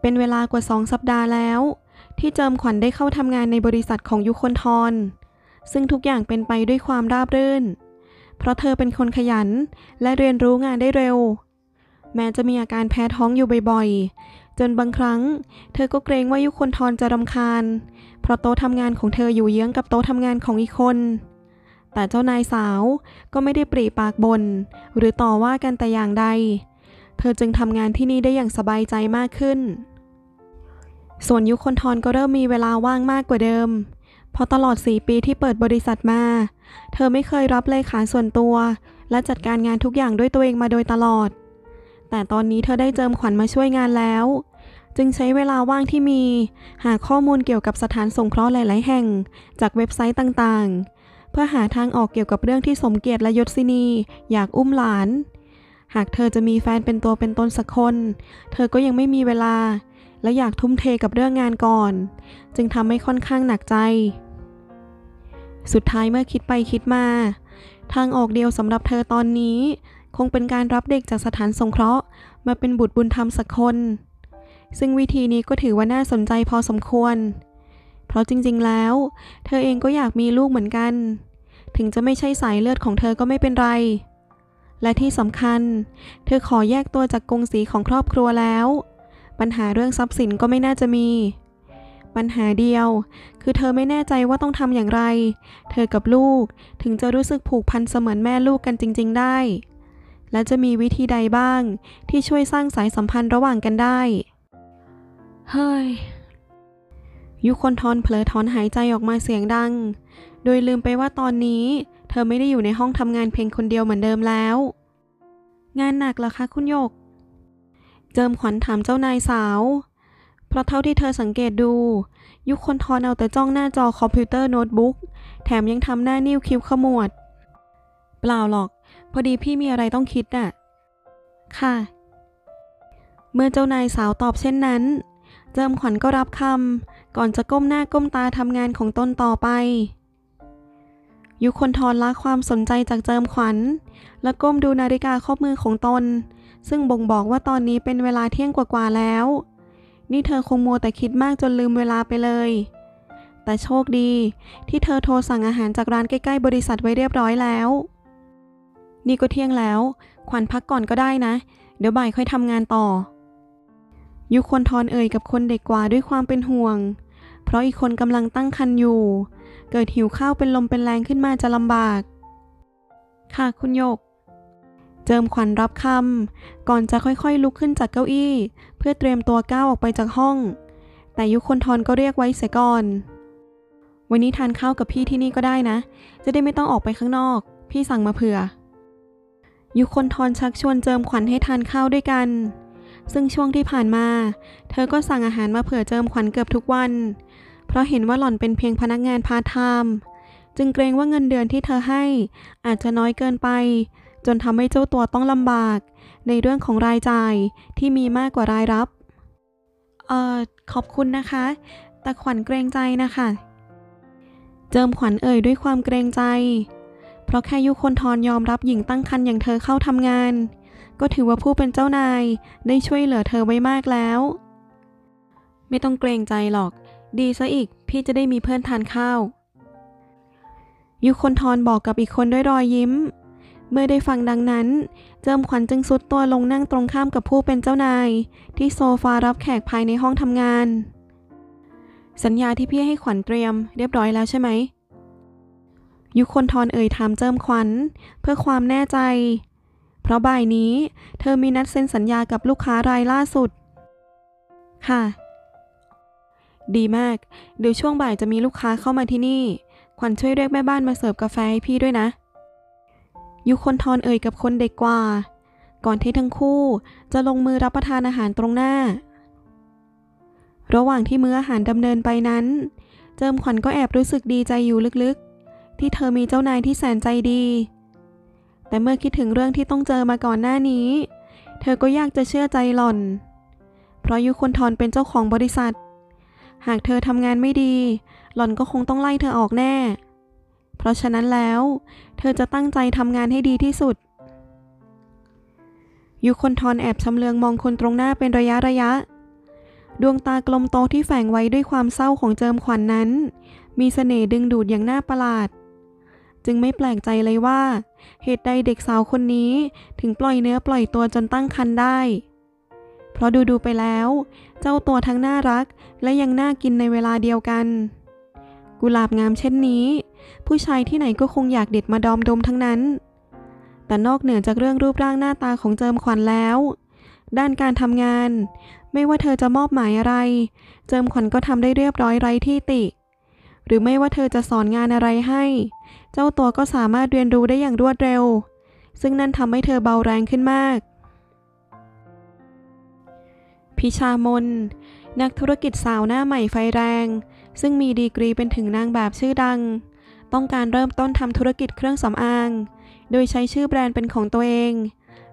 เป็นเวลากว่าสองสัปดาห์แล้ว ที่เจิมขวัญได้เข้าทำงานในบริษัทของยุคนทร ซึ่งทุกอย่างเป็นไปด้วยความราบรื่น เพราะเธอเป็นคนขยันและเรียนรู้งานได้เร็ว แม้จะมีอาการแพ้ท้องอยู่บ่อยๆ จนบางครั้ง เธอก็เกรงว่ายุคนทรจะรำคาญ เพราะโต๊ะทำงานของเธออยู่เยื้องกับโต๊ะทำงานของอีกคน แต่เจ้านายสาวก็ไม่ได้ปรีปากบน่นหรือต่อว่ากันแต่อย่างใด เธอจึงทำงานที่นี่ได้อย่างสบายใจมากขึ้น ส่วนยุคนทรก็เริ่มมีเวลาว่างมากกว่าเดิม เพราะตลอด 4 ปีที่เปิดบริษัทมา เธอไม่เคยรับเลขาส่วนตัว และจัดการงานทุกอย่างด้วยตัวเองมาโดยตลอด แต่ตอนนี้เธอได้เจิมขวัญมาช่วยงานแล้ว จึงใช้เวลาว่างที่มี หาข้อมูลเกี่ยวกับสถานสงเคราะห์หลาย ๆ แห่ง จากเว็บไซต์ต่าง ๆ เพื่อหาทางออกเกี่ยวกับเรื่องที่สมเกียรติและยศศินี อยากอุ้มหลาน หากเธอจะมีแฟนเป็นตัวเป็นตนสักคน เธอก็ยังไม่มีเวลา และอยากทุ่มเทกับเรื่องงานก่อน จึงทำให้ค่อนข้างหนักใจ สุดท้ายเมื่อคิดไปคิดมา ทางออกเดียวสำหรับเธอตอนนี้ คงเป็นการรับเด็กจากสถานสงเคราะห์ มาเป็นบุตรบุญธรรมสักคน ซึ่งวิธีนี้ก็ถือว่าน่าสนใจพอสมควร เพราะจริงๆแล้ว เธอเองก็อยากมีลูกเหมือนกัน ถึงจะไม่ใช่สายเลือดของเธอก็ไม่เป็นไรและที่สำคัญ เธอขอแยกตัวจากกงสีของครอบครัวแล้ว ปัญหาเรื่องทรัพย์สินก็ไม่น่าจะมี ปัญหาเดียว คือเธอไม่แน่ใจว่าต้องทำอย่างไร เธอกับลูกถึงจะรู้สึกผูกพันเสมือนแม่ลูกกันจริง ๆ ได้ และจะมีวิธีใดบ้าง ที่ช่วยสร้างสายสัมพันธ์ระหว่างกันได้ เฮ้ยยุคนทอนเผลอถอนหายใจออกมาเสียงดัง โดยลืมไปว่าตอนนี้ เธอไม่ได้อยู่ในห้องทำงานเพียงคนเดียวเหมือนเดิมแล้ว งานหนักเหรอคะคุณหยก เจิมขวัญถามเจ้านายสาว เพราะเท่าที่เธอสังเกตดู ยุคนทอนเอาแต่จ้องหน้าจอคอมพิวเตอร์โน้ตบุ๊ก แถมยังทำหน้านิ้วคิ้วขมวด เปล่าหรอก พอดีพี่มีอะไรต้องคิดน่ะค่ะ เมื่อเจ้านายสาวตอบเช่นนั้น เจิมขวัญก็รับคำก่อนจะก้มหน้าก้มตาทำงานของตนต่อไปยุคนทอนละความสนใจจากเจิมขวัญ และก้มดูนาฬิกาข้อมือของตน ซึ่งบ่งบอกว่าตอนนี้เป็นเวลาเที่ยงกว่าๆแล้ว นี่เธอคงมัวแต่คิดมากจนลืมเวลาไปเลย แต่โชคดีที่เธอโทรสั่งอาหารจากร้านใกล้ๆบริษัทไว้เรียบร้อยแล้ว นี่ก็เที่ยงแล้ว ขวัญพักก่อนก็ได้นะ เดี๋ยวบ่ายค่อยทำงานต่อ ยุคนทอนเอ่ยกับคนเด็กกว่าด้วยความเป็นห่วง เพราะอีกคนกำลังตั้งครรภ์อยู่ เกิดหิวข้าวเป็นลมเป็นแรงขึ้นมาจะลำบาก ค่ะคุณโยก จิมขวัญรับคำก่อนจะค่อยๆลุกขึ้นจากเก้าอี้ เพื่อเตรียมตัวก้าวออกไปจากห้อง แต่ยุคนทอนก็เรียกไว้เสียก่อน วันนี้ทานข้าวกับพี่ที่นี่ก็ได้นะ จะได้ไม่ต้องออกไปข้างนอก พี่สั่งมาเผื่อ ยุคนทอนชักชวนเจิมขวัญให้ทานข้าวด้วยกัน ซึ่งช่วงที่ผ่านมา เธอก็สั่งอาหารมาเผื่อเจิมขวัญเกือบทุกวัน เพราะเห็นว่าหล่อนเป็นเพียงพนักงานพาร์ทไทม์จึงเกรงว่าเงินเดือนที่เธอให้ อาจจะน้อยเกินไป จนทำให้เจ้าตัวต้องลำบาก ในเรื่องของรายจ่ายที่มีมากกว่ารายรับ เอ่อ ขอบคุณนะคะ แต่ขวัญเกรงใจนะคะ เจิมขวัญเอ่ยด้วยความเกรงใจ เพราะแค่ยุคนทรยอมรับหญิงตั้งครรภ์อย่างเธอเข้าทำงาน ก็ถือว่าผู้เป็นเจ้านายได้ช่วยเหลือเธอไว้มากแล้ว ไม่ต้องเกรงใจหรอก ดีซะอีก พี่จะได้มีเพื่อนทานข้าวยุคนทรบอกกับอีกคนด้วยรอยยิ้ม เมื่อได้ฟังดังนั้น เจิมขวัญจึงซุดตัวลงนั่งตรงข้ามกับผู้เป็นเจ้านาย ที่โซฟารับแขกภายในห้องทำงาน สัญญาที่พี่ให้ขวัญเตรียม เรียบร้อยแล้วใช่ไหม ยุคนทรเอ่ยถามเจิมขวัญ เพื่อความแน่ใจ เพราะบ่ายนี้ เธอมีนัดเซ็นสัญญากับลูกค้ารายล่าสุด ค่ะ ดีมาก เดี๋ยวช่วงบ่ายจะมีลูกค้าเข้ามาที่นี่ ขวัญช่วยเรียกแม่บ้านมาเสิร์ฟกาแฟให้พี่ด้วยนะ ยุคนทรเอ่ยกับคนเด็กกว่า ก่อนที่ทั้งคู่จะลงมือรับประทานอาหารตรงหน้า ระหว่างที่มื้ออาหารดำเนินไปนั้น เจิมขวัญก็แอบรู้สึกดีใจอยู่ลึกๆ ที่เธอมีเจ้านายที่แสนใจดี แต่เมื่อคิดถึงเรื่องที่ต้องเจอมาก่อนหน้านี้ เธอก็ยากจะเชื่อใจหล่อน เพราะยุคนทรเป็นเจ้าของบริษัท หากเธอทำงานไม่ดี หล่อนก็คงต้องไล่เธอออกแน่ เพราะฉะนั้นแล้ว เธอจะตั้งใจทำงานให้ดีที่สุด ยุคนทรแอบชำเลืองมองคนตรงหน้าเป็นระยะระยะ ดวงตากลมโตที่แฝงไว้ด้วยความเศร้าของเจิมขวัญนนั้น มีเสน่ห์ดึงดูดอย่างน่าประหลาด จึงไม่แปลกใจเลยว่า เหตุใดเด็กสาวคนนี้ถึงปล่อยเนื้อปล่อยตัวจนตั้งครรภ์ได้ เพราะดูดูๆไปแล้ว เจ้าตัวทั้งน่ารักและยังน่ากินในเวลาเดียวกัน กุหลาบงามเช่นนี้ ผู้ชายที่ไหนก็คงอยากเด็ดมาดอมดมทั้งนั้น แต่นอกเหนือจากเรื่องรูปร่างหน้าตาของเจิมขวัญแล้ว ด้านการทำงาน ไม่ว่าเธอจะมอบหมายอะไร เจิมขวัญก็ทำได้เรียบร้อยไร้ที่ติ หรือไม่ว่าเธอจะสอนงานอะไรให้ เจ้าตัวก็สามารถเรียนรู้ได้อย่างรวดเร็ว ซึ่งนั่นทำให้เธอเบาแรงขึ้นมาก พิชามนนักธุรกิจสาวหน้าใหม่ไฟแรง ซึ่งมีดีกรีเป็นถึงนางแบบชื่อดัง ต้องการเริ่มต้นทำธุรกิจเครื่องสำอาง โดยใช้ชื่อแบรนด์เป็นของตัวเอง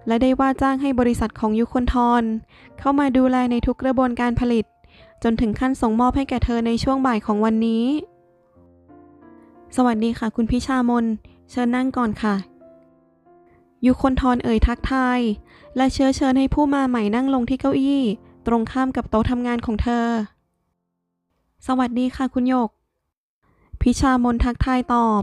และได้ว่าจ้างให้บริษัทของยุคนทร เข้ามาดูแลในทุกกระบวนการผลิต จนถึงขั้นส่งมอบให้แก่เธอในช่วงบ่ายของวันนี้ สวัสดีค่ะคุณพิชามน เชิญนั่งก่อนค่ะยุคนทรเอ่ยทักทาย และเชื้อเชิญให้ผู้มาใหม่นั่งลงที่เก้าอี้ ตรงข้ามกับโต๊ะทำงานของเธอ สวัสดีค่ะคุณหยก พิชามนทักทายตอบ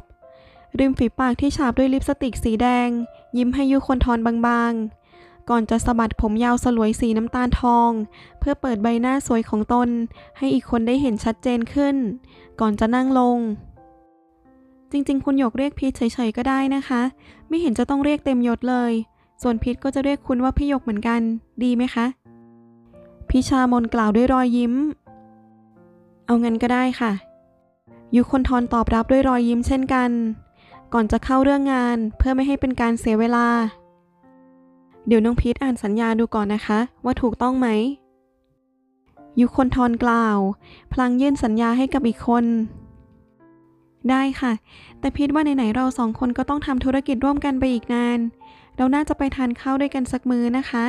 ริมฝีปากที่ฉาบด้วยลิปสติกสีแดง ยิ้มให้ยุคนทรบางๆ ก่อนจะสะบัดผมยาวสลวยสีน้ำตาลทอง เพื่อเปิดใบหน้าสวยของตน ให้อีกคนได้เห็นชัดเจนขึ้น ก่อนจะนั่งลง จริงๆ คุณหยกเรียกพีชเฉยๆก็ได้นะคะ ไม่เห็นจะต้องเรียกเต็มยศเลย ส่วนพีชก็จะเรียกคุณว่าพี่หยกเหมือนกัน ดีไหมคะพิชามนกล่าวด้วยรอยยิ้ม เอางั้นก็ได้ค่ะ ยุคนทรตอบรับด้วยรอยยิ้มเช่นกัน ก่อนจะเข้าเรื่องงานเพื่อไม่ให้เป็นการเสียเวลา เดี๋ยวน้องพีทอ่านสัญญาดูก่อนนะคะ ว่าถูกต้องไหม ยุคนทรกล่าว พลางยื่นสัญญาให้กับอีกคน ได้ค่ะ แต่พีทว่าไหนๆเราสองคนก็ต้องทำธุรกิจร่วมกันไปอีกนาน เราน่าจะไปทานข้าวด้วยกันสักมื้อนะคะ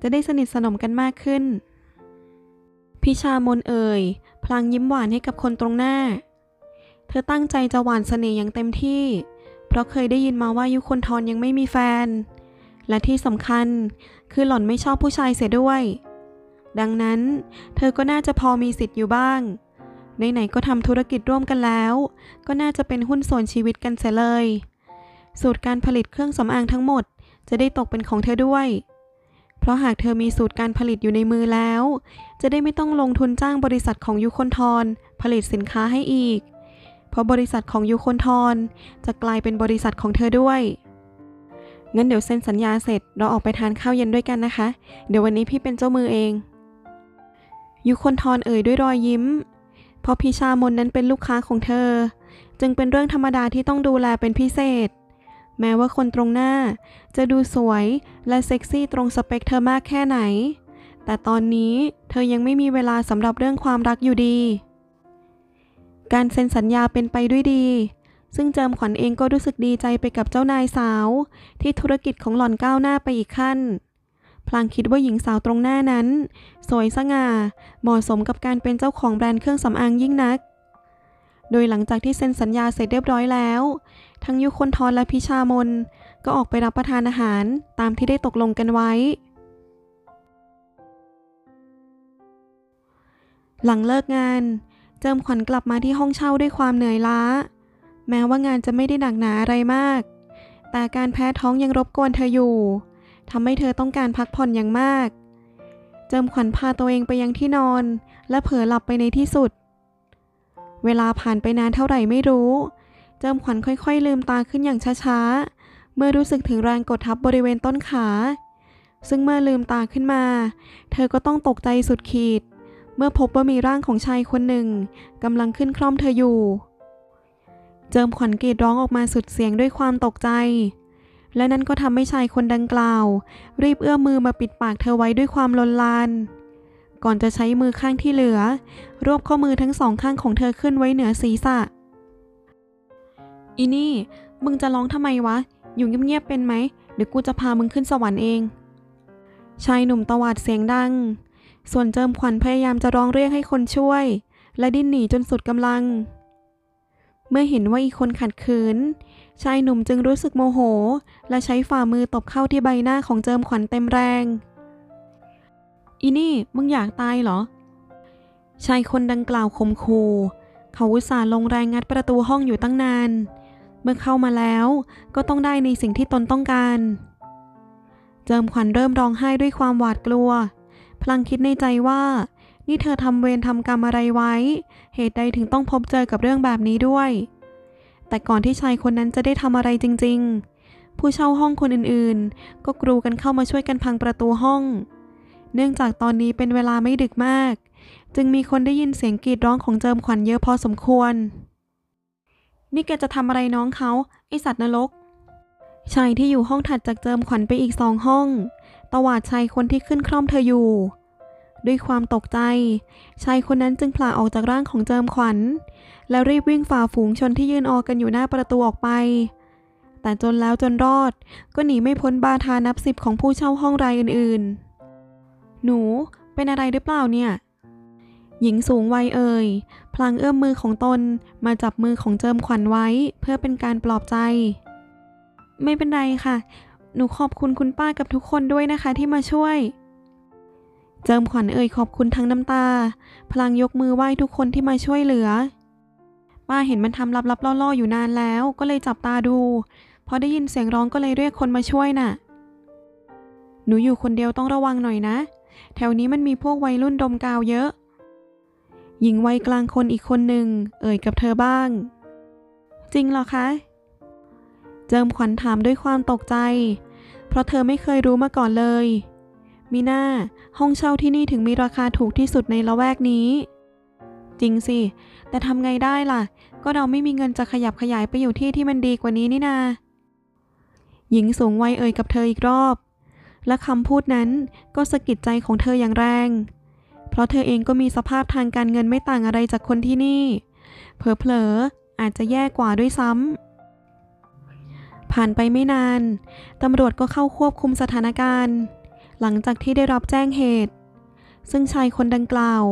จะได้สนิทสนมกันมากขึ้น พิชามนเอ่ย พลางยิ้มหวานให้กับคนตรงหน้า เธอตั้งใจจะหวานเสน่ห์อย่างเต็มที่ เพราะเคยได้ยินมาว่ายุคนทรยังไม่มีแฟน และที่สำคัญคือหล่อนไม่ชอบผู้ชายเสียด้วย ดังนั้น เธอก็น่าจะพอมีสิทธิ์อยู่บ้าง ไหนๆก็ทำธุรกิจร่วมกันแล้ว ก็น่าจะเป็นหุ้นส่วนชีวิตกันเสียเลย สูตรการผลิตเครื่องสำอางทั้งหมดจะได้ตกเป็นของเธอด้วย เพราะหากเธอมีสูตรการผลิตอยู่ในมือแล้ว จะได้ไม่ต้องลงทุนจ้างบริษัทของยุคนทรผลิตสินค้าให้อีก ราะบริษัทของยุคนทรจะกลายเป็นบริษัทของเธอด้วยงั้นเดี๋ยวเซ็นสัญญาเสร็จเราออกไปทานข้าวเย็นด้วยกันนะคะ เดี๋ยววันนี้พี่เป็นเจ้ามือเองยุคนทรเอ่ยด้วยรอยยิ้ม เพราะพิชามนนั้นเป็นลูกค้าของเธอ จึงเป็นเรื่องธรรมดาที่ต้องดูแลเป็นพิเศษ แม้ว่าคนตรงหน้า จะดูสวยและเซ็กซี่ตรงสเปคเธอมากแค่ไหน แต่ตอนนี้เธอยังไม่มีเวลาสำหรับเรื่องความรักอยู่ดี การเซ็นสัญญาเป็นไปด้วยดี ซึ่งเจิมขวัญเองก็รู้สึกดีใจไปกับเจ้านายสาว ที่ธุรกิจของหล่อนก้าวหน้าไปอีกขั้น พลางคิดว่าหญิงสาวตรงหน้านั้น สวยสง่า เหมาะสมกับการเป็นเจ้าของแบรนด์เครื่องสำอางยิ่งนัก โดยหลังจากที่เซ็นสัญญาเสร็จเรียบร้อยแล้ว ทั้งยุคนทรและพิชามนก็ออกไปรับประทานอาหารตามที่ได้ตกลงกันไว้หลังเลิกงาน เจิมขวัญกลับมาที่ห้องเช่าด้วยความเหนื่อยล้า แม้ว่างานจะไม่ได้หนักหนาอะไรมาก แต่การแพ้ท้องยังรบกวนเธออยู่ทำให้เธอต้องการพักผ่อนอย่างมาก เจิมขวัญพาตัวเองไปยังที่นอน และเผลอหลับไปในที่สุด เวลาผ่านไปนานเท่าไหร่ไม่รู้ เจิมขวัญค่อย ๆ ลืมตาขึ้นอย่างช้าๆ เมื่อรู้สึกถึงแรงกดทับบริเวณต้นขา ซึ่งเมื่อลืมตาขึ้นมา เธอก็ต้องตกใจสุดขีด เมื่อพบว่ามีร่างของชายคนหนึ่งกำลังขึ้นคล่อมเธออยู่ เจิมขวัญกรีดร้องออกมาสุดเสียงด้วยความตกใจ และนั่นก็ทำให้ชายคนดังกล่าว รีบเอื้อมมือมาปิดปากเธอไว้ด้วยความลนลาน ก่อนจะใช้มือข้างที่เหลือ รวบข้อมือทั้งสองข้างของเธอขึ้นไว้เหนือศีรษะ อีนี่ มึงจะร้องทำไมวะ อยู่เงียบๆเป็นไหมเดี๋ยวกูจะพามึงขึ้นสวรรค์เอง ชายหนุ่มตวาดเสียงดัง ส่วนเจิมขวัญพยายามจะร้องเรียกให้คนช่วย และดิ้นหนีจนสุดกำลัง เมื่อเห็นว่าอีกคนขัดขืน ชายหนุ่มจึงรู้สึกโมโห และใช้ฝ่ามือตบเข้าที่ใบหน้าของเจิมขวัญเต็มแรง อีนี่มึงอยากตายเหรอ ชายคนดังกล่าวข่มขูเขาอุตส่าห์ลงแรงงัดประตูห้องอยู่ตั้งนาน เมื่อเข้ามาแล้วก็ต้องได้ในสิ่งที่ตนต้องการ เจิมขวัญเริ่มร้องไห้ด้วยความหวาดกลัว พลางคิดในใจว่า นี่เธอทำเวรทำกรรมอะไรไว้ เหตุใดถึงต้องพบเจอกับเรื่องแบบนี้ด้วย แต่ก่อนที่ชายคนนั้นจะได้ทำอะไรจริง ๆ ผู้เช่าห้องคนอื่นๆ ก็กรูกันเข้ามาช่วยกันพังประตูห้อง เนื่องจากตอนนี้เป็นเวลาไม่ดึกมาก จึงมีคนได้ยินเสียงกรีดร้องของเจิมขวัญเยอะพอสมควร นี่แกจะทำอะไรน้องเขาไอสัตว์นรกชายที่อยู่ห้องถัดจากเจิมขวัญไปอีกสองห้อง ตวาดชายคนที่ขึ้นคร่อมเธออยู่ ด้วยความตกใจ ชายคนนั้นจึงผลาออกจากร่างของเจิมขวัญ แล้วรีบวิ่งฝ่าฝูงชนที่ยืนออกันอยู่หน้าประตูออกไป แต่จนแล้วจนรอด ก็หนีไม่พ้นบาทานับสิบของผู้เช่าห้องรายอื่นๆ หนูเป็นอะไรหรือเปล่าเนี่ยหญิงสูงวัยเอ่ย พลางเอื้อมมือของตนมาจับมือของเจิมขวัญไว้ เพื่อเป็นการปลอบใจ ไม่เป็นไรค่ะ หนูขอบคุณคุณป้ากับทุกคนด้วยนะคะที่มาช่วย เจิมขวัญเอ่ยขอบคุณทั้งน้ำตา พลางยกมือไหว้ทุกคนที่มาช่วยเหลือ ป้าเห็นมันทำลับๆล่อๆอยู่นานแล้วก็เลยจับตาดู พอได้ยินเสียงร้องก็เลยเรียกคนมาช่วยน่ะ หนูอยู่คนเดียวต้องระวังหน่อยนะ แถวนี้มันมีพวกวัยรุ่นดมกาวเยอะ หญิงวัยกลางคนอีกคนหนึ่งเอ่ยกับเธอบ้าง จริงเหรอคะเจิมขวัญถามด้วยความตกใจ เพราะเธอไม่เคยรู้มาก่อนเลย มีหน้า ห้องเช่าที่นี่ถึงมีราคาถูกที่สุดในละแวกนี้ จริงสิ แต่ทำไงได้ล่ะ ก็เราไม่มีเงินจะขยับขยายไปอยู่ที่ที่มันดีกว่านี้นี่นา หญิงสูงวัยเอ่ยกับเธออีกรอบ และคำพูดนั้นก็สะกิดใจของเธออย่างแรง เพราะเธอเองก็มีสภาพทางการเงินไม่ต่างอะไรจากคนที่นี่ เผลอๆอาจจะแย่กว่าด้วยซ้ำ ผ่านไปไม่นาน ตำรวจก็เข้าควบคุมสถานการณ์ หลังจากที่ได้รับแจ้งเหตุ ซึ่งชายคนดังกล่าว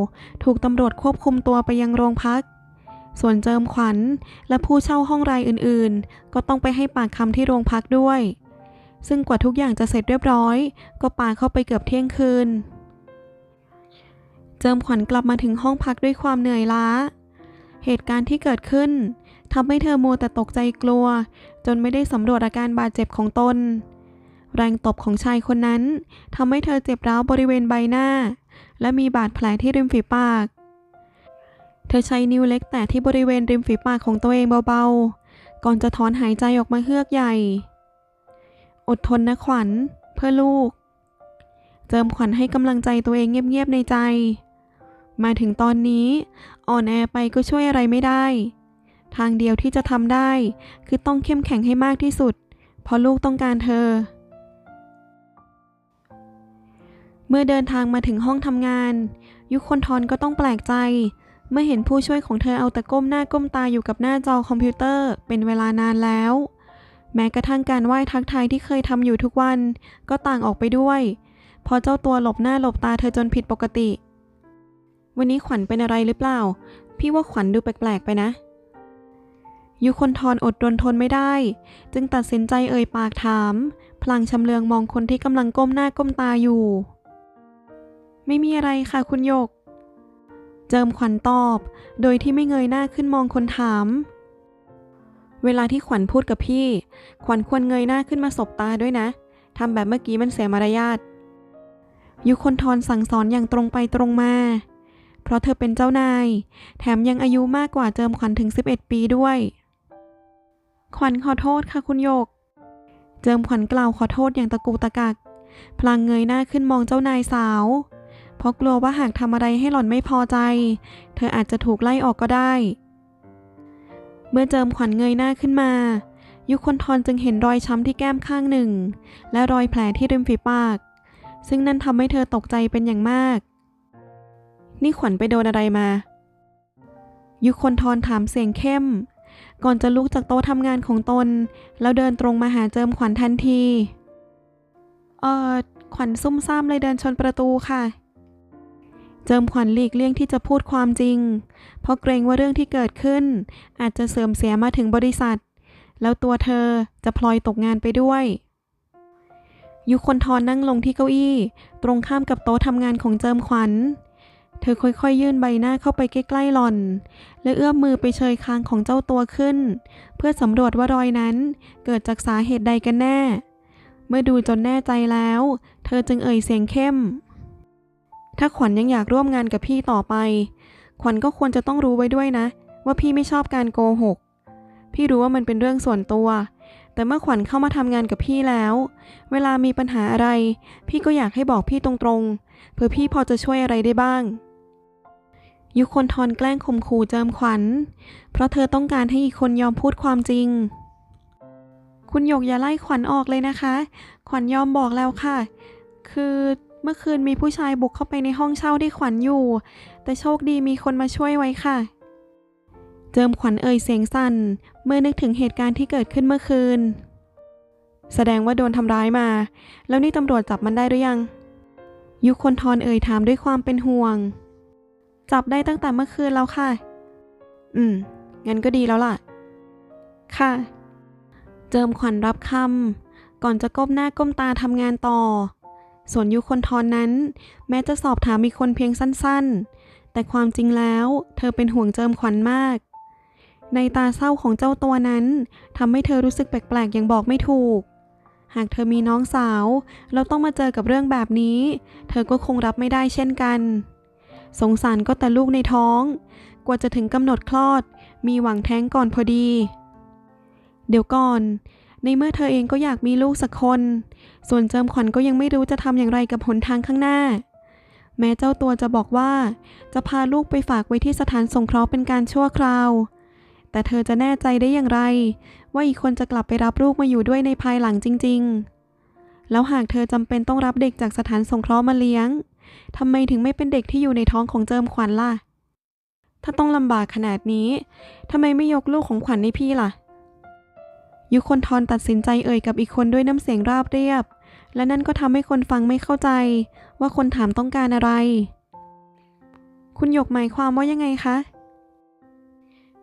ถูกตำรวจควบคุมตัวไปยังโรงพัก ส่วนเจิมขวัญและผู้เช่าห้องรายอื่นๆ ก็ต้องไปให้ปากคำที่โรงพักด้วย ซึ่งกว่าทุกอย่างจะเสร็จเรียบร้อย ก็ปาเข้าไปเกือบเที่ยงคืน เจิมขวัญกลับมาถึงห้องพักด้วยความเหนื่อยล้า เหตุการณ์ที่เกิดขึ้นทำให้เธอมัวแต่ตกใจกลัว จนไม่ได้สำรวจอาการบาดเจ็บของตน แรงตบของชายคนนั้นทำให้เธอเจ็บร้าวบริเวณใบหน้า และมีบาดแผลที่ริมฝีปาก เธอใช้นิ้วเล็กแตะที่บริเวณริมฝีปากของตัวเองเบาๆ ก่อนจะถอนหายใจออกมาเฮือกใหญ่ อดทนนะขวัญ เพื่อลูก เจิมขวัญให้กำลังใจตัวเองเงียบๆในใจ มาถึงตอนนี้อ่อนแอไปก็ช่วยอะไรไม่ได้ ทางเดียวที่จะทำได้ คือต้องเข้มแข็งให้มากที่สุด เพราะลูกต้องการเธอ เมื่อเดินทางมาถึงห้องทำงาน ยุคนทรก็ต้องแปลกใจ เมื่อเห็นผู้ช่วยของเธอเอาแต่ก้มหน้าก้มตาอยู่กับหน้าจอคอมพิวเตอร์เป็นเวลานานแล้ว แม้กระทั่งการไหว้ทักทายที่เคยทำอยู่ทุกวัน ก็ต่างออกไปด้วยพอเจ้าตัวหลบหน้าหลบตาเธอจนผิดปกติ วันนี้ขวัญเป็นอะไรหรือเปล่า พี่ว่าขวัญดูแปลกๆไปนะ ยุคนทรอดรนทนไม่ได้ จึงตัดสินใจเอ่ยปากถาม พลางชำเลืองมองคนที่กำลังก้มหน้าก้มตาอยู่ ไม่มีอะไรค่ะคุณโยก เจิมขวัญตอบ โดยที่ไม่เงยหน้าขึ้นมองคนถาม เวลาที่ขวัญพูดกับพี่ ขวัญควรเงยหน้าขึ้นมาสบตาด้วยนะทำแบบเมื่อกี้มันเสียมารยาทยุคนทรสั่งสอนอย่างตรงไปตรงมา เพราะเธอเป็นเจ้านาย แถมยังอายุมากกว่าเจิมขวัญถึง 11 ปีด้วย ขวัญขอโทษค่ะคุณโยก เจิมขวัญกล่าวขอโทษอย่างตะกุตะกัก พลางเงยหน้าขึ้นมองเจ้านายสาว เพราะกลัวว่าหากทำอะไรให้หล่อนไม่พอใจ เธออาจจะถูกไล่ออกก็ได้ เมื่อเจิมขวัญเงยหน้าขึ้นมา ยุคนทรจึงเห็นรอยช้ำที่แก้มข้างหนึ่ง และรอยแผลที่ริมฝีปาก ซึ่งนั่นทำให้เธอตกใจเป็นอย่างมาก นี่ขวัญไปโดนอะไรมา ยุคนทรถามเสียงเข้ม ก่อนจะลุกจากโต๊ะทำงานของตน แล้วเดินตรงมาหาเจิมขวัญทันที เออขวัญซุ่มซ่ามเลยเดินชนประตูค่ะ เจิมขวัญหลีกเลี่ยงที่จะพูดความจริง เพราะเกรงว่าเรื่องที่เกิดขึ้น อาจจะเสื่อมเสียมาถึงบริษัท แล้วตัวเธอจะพลอยตกงานไปด้วยยุคนทรนั่งลงที่เก้าอี้ ตรงข้ามกับโต๊ะทำงานของเจิมขวัญ ธธอค่อยๆ ยื่นใบหน้าเข้าไปใกล้ๆหล่อน และเอื้อมมือไปเชยคางของเจ้าตัวขึ้น เพื่อสำรวจว่ารอยนั้นเกิดจากสาเหตุใดกันแน่ เมื่อดูจนแน่ใจแล้ว เธอจึงเอ่ยเสียงเข้ม ถ้าขวัญยังอยากร่วมงานกับพี่ต่อไป ขวัญก็ควรจะต้องรู้ไว้ด้วยนะ ว่าพี่ไม่ชอบการโกหก พี่รู้ว่ามันเป็นเรื่องส่วนตัว แต่เมื่อขวัญเข้ามาทำงานกับพี่แล้ว เวลามีปัญหาอะไร พี่ก็อยากให้บอกพี่ตรงๆ เพื่อพี่พอจะช่วยอะไรได้บ้าง ยุคนทอนแกล้งข่มขู่เจิมขวัญ เพราะเธอต้องการให้อีกคนยอมพูดความจริง คุณหยกอย่าไล่ขวัญออกเลยนะคะ ขวัญยอมบอกแล้วค่ะ คือเมื่อคืนมีผู้ชายบุกเข้าไปในห้องเช่าที่ขวัญอยู่ แต่โชคดีมีคนมาช่วยไว้ค่ะ เจิมขวัญเอ่ยเสียงสั่น เมื่อนึกถึงเหตุการณ์ที่เกิดขึ้นเมื่อคืน แสดงว่าโดนทำร้ายมา แล้วนี่ตำรวจจับมันได้หรือยัง ยุคนทอนเอ่ยถามด้วยความเป็นห่วง จับได้ตั้งแต่เมื่อคืนแล้วค่ะ อืม งั้นก็ดีแล้วล่ะ ค่ะ เจิมขวัญรับคำก่อนจะก้มหน้าก้มตาทำงานต่อ ส่วนยุคนทอนนั้น แม้จะสอบถามมีคนเพียงสั้นๆ แต่ความจริงแล้วเธอเป็นห่วงเจิมขวัญมาก ในตาเศร้าของเจ้าตัวนั้นทำให้เธอรู้สึกแปลกๆ อย่างบอกไม่ถูก หากเธอมีน้องสาว แล้วต้องมาเจอกับเรื่องแบบนี้ เธอก็คงรับไม่ได้เช่นกัน สงสารก็แต่ลูกในท้อง กว่าจะถึงกำหนดคลอด มีหวังแท้งก่อนพอดี เดี๋ยวก่อน ในเมื่อเธอเองก็อยากมีลูกสักคน ส่วนเจิมขวัญก็ยังไม่รู้จะทำอย่างไรกับหนทางข้างหน้า แม้เจ้าตัวจะบอกว่า จะพาลูกไปฝากไว้ที่สถานสงเคราะห์เป็นการชั่วคราว แต่เธอจะแน่ใจได้อย่างไร ว่าอีกคนจะกลับไปรับลูกมาอยู่ด้วยในภายหลังจริง ๆ แล้วหากเธอจำเป็นต้องรับเด็กจากสถานสงเคราะห์มาเลี้ยง ทำไมถึงไม่เป็นเด็กที่อยู่ในท้องของเจิมขวัญล่ะ ถ้าต้องลำบากขนาดนี้ทำไมไม่ยกลูกของขวัญให้พี่ล่ะ ยุคนทอนตัดสินใจเอ่ยกับอีกคนด้วยน้ำเสียงราบเรียบ และนั่นก็ทำให้คนฟังไม่เข้าใจ ว่าคนถามต้องการอะไร คุณหยกหมายความว่ายังไงคะ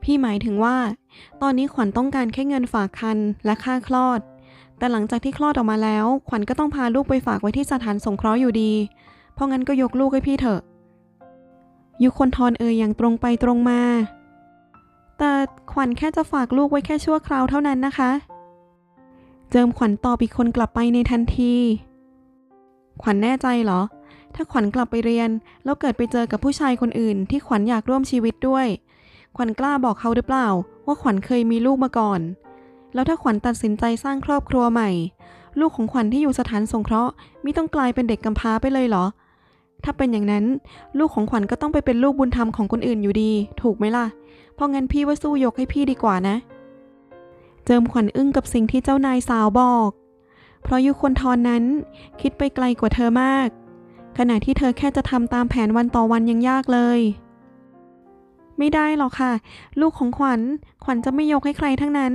พี่หมายถึงว่า ตอนนี้ขวัญต้องการแค่เงินฝากคันและค่าคลอดแต่หลังจากที่คลอดออกมาแล้ว ขวัญก็ต้องพาลูกไปฝากไว้ที่สถานสงเคราะห์อยู่ดี เพราะงั้นก็ยกลูกให้พี่เถอะ ยุคนทอนเอ่ยอย่างตรงไปตรงมา แต่ขวัญแค่จะฝากลูกไว้แค่ชั่วคราวเท่านั้นนะคะ เจิมขวัญตอบอีกคนกลับไปในทันที ขวัญแน่ใจเหรอ ถ้าขวัญกลับไปเรียน แล้วเกิดไปเจอกับผู้ชายคนอื่น ที่ขวัญอยากร่วมชีวิตด้วย ขวัญกล้าบอกเขาหรือเปล่า ว่าขวัญเคยมีลูกมาก่อน แล้วถ้าขวัญตัดสินใจสร้างครอบครัวใหม่ลูกของขวัญที่อยู่สถานสงเคราะห์มิต้องกลายเป็นเด็กกำพร้าไปเลยเหรอ ถ้าเป็นอย่างนั้น ลูกของขวัญก็ต้องไปเป็นลูกบุญธรรมของคนอื่นอยู่ดี ถูกไหมล่ะ เพราะงั้นพี่ว่าสู้ยกให้พี่ดีกว่านะ เจิมขวัญอึ้งกับสิ่งที่เจ้านายสาวบอก เพราะยุคนทอนนั้น คิดไปไกลกว่าเธอมาก ขณะที่เธอแค่จะทำตามแผนวันต่อวันยังยากเลย ไม่ได้หรอกค่ะ ลูกของขวัญ ขวัญจะไม่ยกให้ใครทั้งนั้น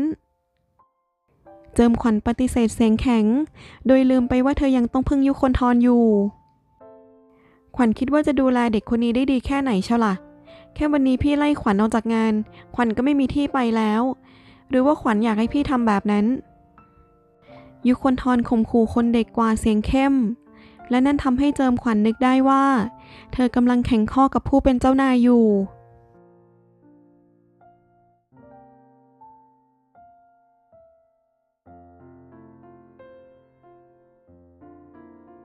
เจิมขวัญปฏิเสธเสียงแข็ง โดยลืมไปว่าเธอยังต้องพึ่งยุคนทอนอยู่ ขวัญคิดว่าจะดูแลเด็กคนนี้ได้ดีแค่ไหนเชียวล่ะ แค่วันนี้พี่ไล่ขวัญออกจากงาน ขวัญก็ไม่มีที่ไปแล้ว หรือว่าขวัญอยากให้พี่ทำแบบนั้น ยุคนทอนข่มขู่คนเด็กกว่าเสียงเข้ม และนั่นทำให้เจิมขวัญนึกได้ว่า เธอกำลังแข่งข้อกับผู้เป็นเจ้านายอยู่